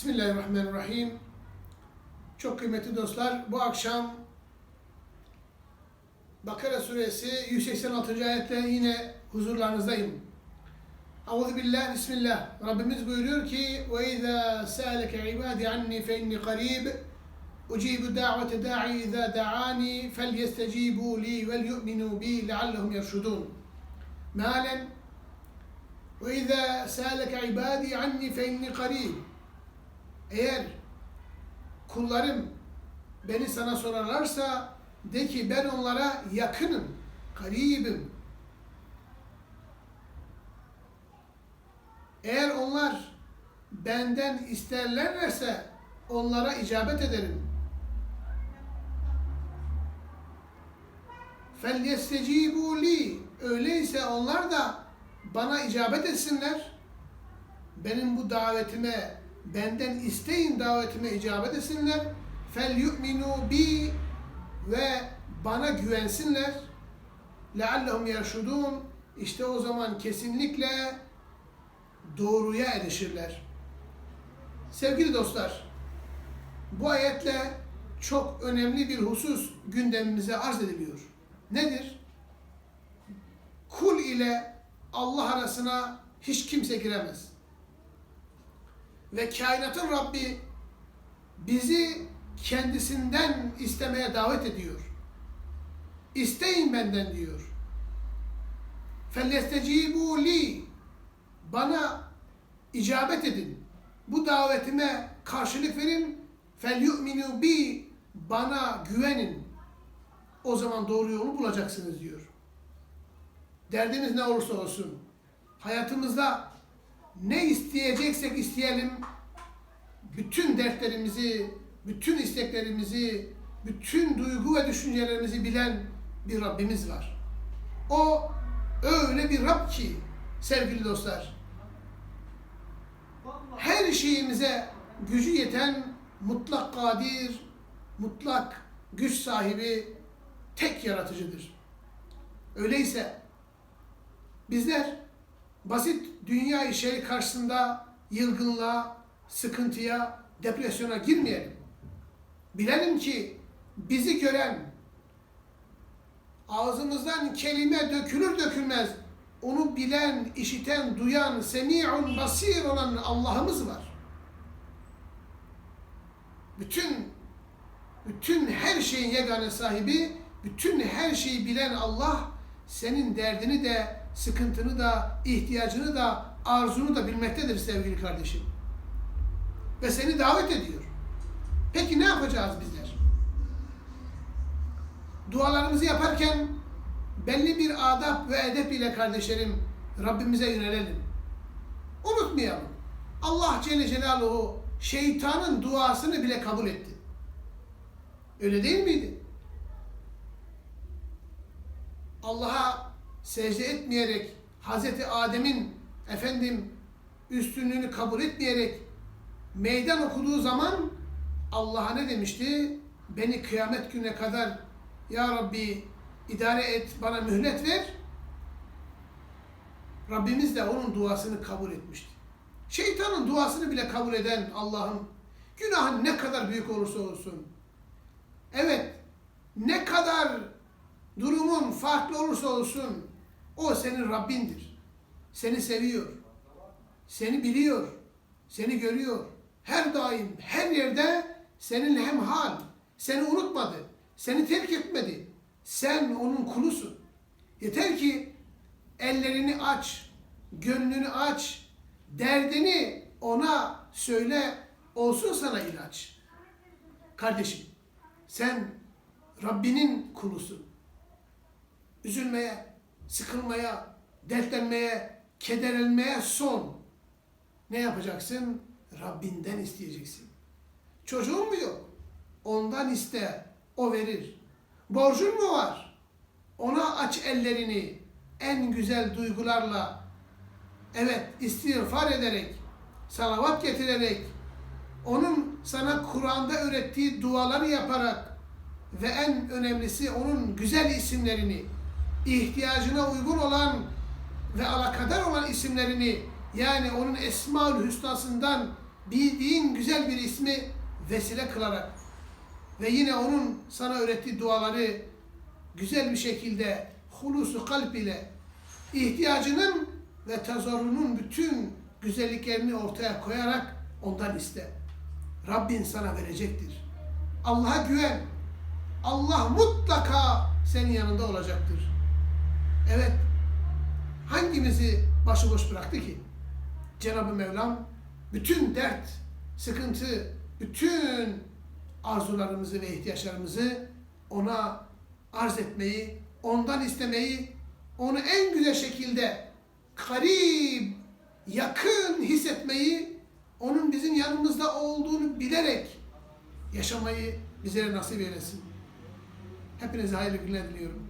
Bismillahirrahmanirrahim. Çok kıymetli dostlar, bu akşam Bakara suresi 186. ayetle yine huzurlarınızdayım. Euzu billah, bismillah. Rabbimiz buyuruyor ki: "Ve izâ sâleke ibâdî annî fe inni qarîb. Ucibu da'vete da'i izâ da'ani felyestecibû li vel yu'minû bi leallehum yerşudûn." Mealen ve izâ sâleke ibâdî annî fe inni qarîb Eğer kullarım beni sana sorarlarsa de ki ben onlara yakınım, garibim. Eğer onlar benden isterlerse onlara icabet ederim. فَلْيَسْتَجِيبُوا لِي Öyleyse onlar da bana icabet etsinler. Benim bu davetime, benden isteyin davetime icabet etsinler. Fel yu'minu bi ve bana güvensinler. Leallehum yerşudun. İşte o zaman kesinlikle doğruya erişirler. Sevgili dostlar, bu ayetle çok önemli bir husus gündemimize arz ediliyor. Nedir? Kul ile Allah arasına hiç kimse giremez Ve kainatın Rabbi bizi kendisinden istemeye davet ediyor. İsteyin benden diyor. فَلْيَسْتَجِيبُوا li Bana icabet edin. Bu davetime karşılık verin. فَلْيُؤْمِنُوا bi Bana güvenin. O zaman doğru yolu bulacaksınız diyor. Derdimiz ne olursa olsun. Hayatımızda ne isteyeceksek isteyelim. Bütün dertlerimizi, bütün isteklerimizi, bütün duygu ve düşüncelerimizi bilen bir Rabbimiz var. O öyle bir Rab ki sevgili dostlar, her şeyimize gücü yeten mutlak kadir, mutlak güç sahibi tek yaratıcıdır. Öyleyse bizler basit dünya şey karşısında yılgınlığa, sıkıntıya, depresyona girmeyelim. Bilelim ki bizi gören, ağzımızdan kelime dökülür dökülmez, onu bilen, işiten, duyan, semi'un basir olan Allah'ımız var. Bütün bütün her şeyin yegane sahibi, bütün her şeyi bilen Allah senin derdini de, sıkıntını da, ihtiyacını da, arzunu da bilmektedir sevgili kardeşim. Ve seni davet ediyor. Peki ne yapacağız bizler? Dualarımızı yaparken belli bir adab ve edep ile kardeşlerim Rabbimize yönelelim. Unutmayalım. Allah Celle Celaluhu şeytanın duasını bile kabul etti. Öyle değil miydi? Allah'a secde etmeyerek Hazreti Adem'in efendim üstünlüğünü kabul etmeyerek meydan okuduğu zaman Allah'a ne demişti? Beni kıyamet gününe kadar Ya Rabbi idare et, bana mühlet ver. Rabbimiz de onun duasını kabul etmişti. Şeytanın duasını bile kabul eden Allah'ın günahın ne kadar büyük olursa olsun, evet farklı olursa olsun, o senin Rabbindir. Seni seviyor, seni biliyor, seni görüyor. Her daim, her yerde seninle hem hal, seni unutmadı, seni terk etmedi. Sen onun kulusun. Yeter ki ellerini aç, gönlünü aç, derdini ona söyle, olsun sana ilaç. Kardeşim, sen Rabbinin kulusun. Üzülmeye, sıkılmaya, dertlenmeye, kederlenmeye son. Ne yapacaksın? Rabbinden isteyeceksin. Çocuğun mu yok? Ondan iste, o verir. Borcun mu var? Ona aç ellerini en güzel duygularla, evet istiğfar ederek, salavat getirerek, onun sana Kur'an'da öğrettiği duaları yaparak ve en önemlisi onun güzel isimlerini, ihtiyacına uygun olan ve alakadar olan isimlerini yani onun Esma-ül Hüsna'sından bildiğin güzel bir ismi vesile kılarak ve yine onun sana öğrettiği duaları güzel bir şekilde hulusu kalp ile ihtiyacının ve tezorunun bütün güzelliklerini ortaya koyarak ondan iste. Rabbin sana verecektir. Allah'a güven. Allah mutlaka senin yanında olacaktır. Evet, hangimizi başıboş bıraktı ki? Cenab-ı Mevlam bütün dert, sıkıntı, bütün arzularımızı ve ihtiyaçlarımızı ona arz etmeyi, ondan istemeyi, onu en güzel şekilde garip, yakın hissetmeyi, onun bizim yanımızda olduğunu bilerek yaşamayı bizlere nasip eylesin. Hepinize hayırlı günler diliyorum.